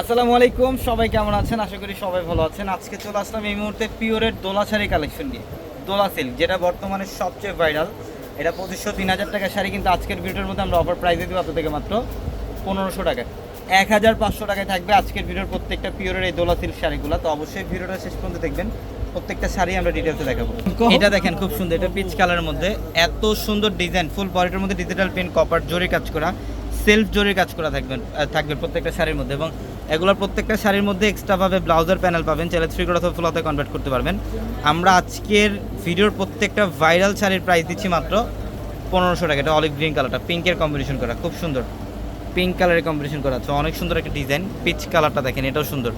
আসসালামু আলাইকুম, সবাই কেমন আছেন? আশা করি সবাই ভালো আছেন। আজকে চলে আসলাম এই মুহূর্তে পিওরের দোলা শাড়ি কালেকশন নিয়ে। দোলা সিল্ক যেটা বর্তমানে সবচেয়ে ভাইরাল এটা পঁচিশশো তিন হাজার টাকা শাড়ি, কিন্তু আজকের ভিডিওর মধ্যে আমরা অফার প্রাইসে দিব আপনাদেরকে মাত্র পনেরোশো টাকা। এক হাজার পাঁচশো টাকায় থাকবে আজকের ভিডিওর প্রত্যেকটা পিওরের এই দোলা সিল্ক শাড়িগুলো। তো অবশ্যই ভিডিওটা শেষ পর্যন্ত দেখবেন। প্রত্যেকটা শাড়ি আমরা ডিটেলসে দেখাবো। এটা দেখেন খুব সুন্দর, এটা পিচ কালারের মধ্যে। এত সুন্দর ডিজাইন ফুল বডিটার মধ্যে ডিজিটাল পেন কপার জোরে কাজ করা সেলফ জোরে কাজ করা থাকবেন থাকবে প্রত্যেকটা শাড়ির মধ্যে। এবং এগুলোর প্রত্যেকটা শাড়ির মধ্যে এক্সট্রাভাবে ব্লাউজার প্যানেল পাবেন, চাইলে থ্রি কোড অথবা ফুলাতে কনভার্ট করতে পারবেন। আমরা আজকের ভিডিওর প্রত্যেকটা ভাইরাল শাড়ির প্রাইস দিচ্ছি মাত্র পনেরোশো টাকা। এটা অলিভ গ্রিন কালারটা পিঙ্কের কম্বিনেশন করা, খুব সুন্দর। পিঙ্ক কালারের কম্বিনেশন করা আছে, অনেক সুন্দর একটা ডিজাইন পিচ কালারটা দেখেন, এটাও সুন্দর।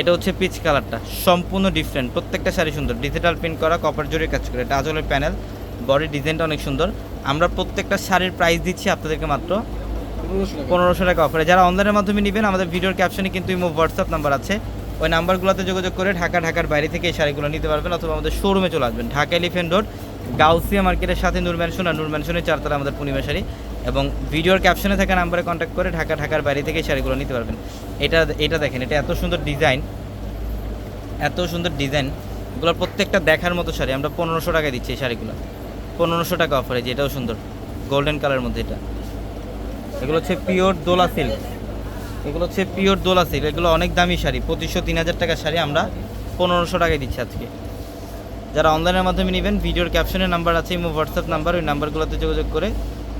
এটা হচ্ছে পিচ কালারটা সম্পূর্ণ ডিফারেন্ট প্রত্যেকটা শাড়ি সুন্দর। ডিজিটাল প্রিন্ট করা কপার জরির কাজ করে, এটা আজলের প্যানেল বডি ডিজাইনটা অনেক সুন্দর। আমরা প্রত্যেকটা শাড়ির প্রাইস দিচ্ছি আপনাদেরকে মাত্র পনেরোশো টাকা। অফারে যারা অনলাইনের মাধ্যমে নেবেন, আমাদের ভিডিওর ক্যাপশনে কিন্তু ইমো হোয়াটসঅ্যাপ নাম্বার আছে। ওই নাম্বারগুলোতে যোগাযোগ করে ঢাকা, ঢাকার বাইরে থেকে এই শাড়িগুলো নিতে পারবেন অথবা আমাদের শোরুমে চলে আসবেন। ঢাকা এলিফেন্ট রোড গাউসিয়া মার্কেটের সাথে নূর ম্যানশন আর নূর ম্যানশনের চারতলা আমাদের পূর্ণিমা শাড়ি। এবং ভিডিওর ক্যাপশনে থাকা নাম্বারে কন্ট্যাক্ট করে ঢাকা, ঢাকার বাইরে থেকে শাড়িগুলো নিতে পারবেন। এটা এটা দেখেন, এটা এত সুন্দর ডিজাইন এত সুন্দর ডিজাইন এগুলোর প্রত্যেকটা দেখার মতো শাড়ি। আমরা পনেরোশো টাকায় দিচ্ছি এই শাড়িগুলো। পনেরোশো টাকা অফারে যে এটাও সুন্দর। গোল্ডেন কালারের মধ্যে এটা। এগুলো হচ্ছে পিওর দোলা সিল্ক। এগুলো হচ্ছে পিওর দোলা সিল্ক। এগুলো অনেক দামি শাড়ি, পঁচিশশো, তিন হাজার টাকার শাড়ি আমরা পনেরোশো টাকায় দিচ্ছি আজকে। যারা অনলাইনের মাধ্যমে নেবেন, ভিডিওর ক্যাপশনের নাম্বার আছে, ইমো, হোয়াটসঅ্যাপ নাম্বার, ওই নাম্বারগুলোতে যোগাযোগ করে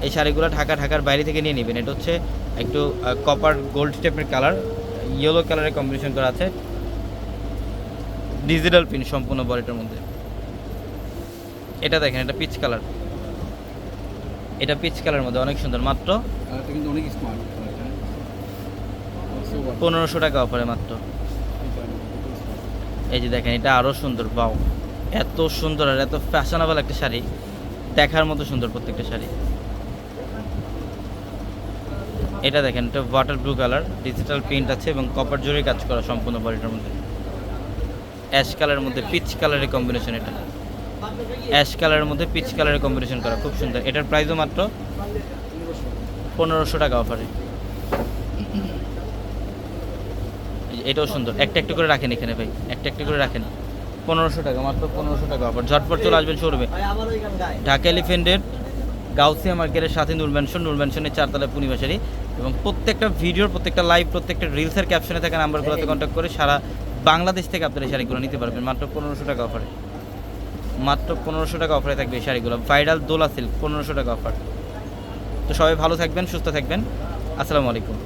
এই শাড়িগুলো ঢাকা, ঢাকার বাইরে থেকে নিয়ে নেবেন। এটা হচ্ছে একটু কপার গোল্ড টাইপের কালার ইয়েলো কালারের কম্বিনেশন করা আছে। ডিজিটাল প্রিন্ট সম্পূর্ণ বডিটার মধ্যে। এটা দেখেন, এটা পিচ কালার এটা পিচ কালারের মধ্যে অনেক সুন্দর। মাত্র কিন্তু অনেক স্মার্ট পনেরোশো টাকা অফারে মাত্র। এই যে দেখেন এটা আরও সুন্দর বাউ এত সুন্দর আর এত ফ্যাশনেবল একটা শাড়ি। দেখার মতো সুন্দর প্রত্যেকটা শাড়ি। এটা দেখেন এটা water blue colour digital print আছে এবং কপার জোরে কাজ করা সম্পূর্ণ বডিটার মধ্যে। অ্যাশ কালারের মধ্যে পিচ কালারের কম্বিনেশন এটা। অ্যাশ কালারের মধ্যে, পিচ কালারের কম্বিনেশন করা, খুব সুন্দর। এটার প্রাইসও মাত্র পনেরোশো টাকা অফারে এটাও সুন্দর। একটা একটা করে রাখেন এখানে ভাই, একটা একটা করে রাখেন। পনেরোশো টাকা, মাত্র পনেরোশো টাকা অফার ঝটপট চলে আসবেন শোরুমে ঢাকা এলিফেন্টের গাউসিয়া মার্কেটের সাথে নূর ম্যানশন নূর ম্যানশনের চারতলায় পূর্ণিমাশারি এবং প্রত্যেকটা ভিডিওর প্রত্যেকটা লাইভ প্রত্যেকটা রিলসের ক্যাপশনে থাকা নাম্বারগুলোতে কন্ট্যাক্ট করে সারা বাংলাদেশ থেকে আপনারা এই শাড়িগুলো নিতে পারবেন, মাত্র পনেরোশো টাকা অফারে মাত্র পনেরোশো টাকা অফারে থাকবে এই শাড়িগুলো। ভাইরাল দোলা সিল্ক পনেরোশো টাকা অফার তো সবাই ভালো থাকবেন, সুস্থ থাকবেন। আসসালামু আলাইকুম।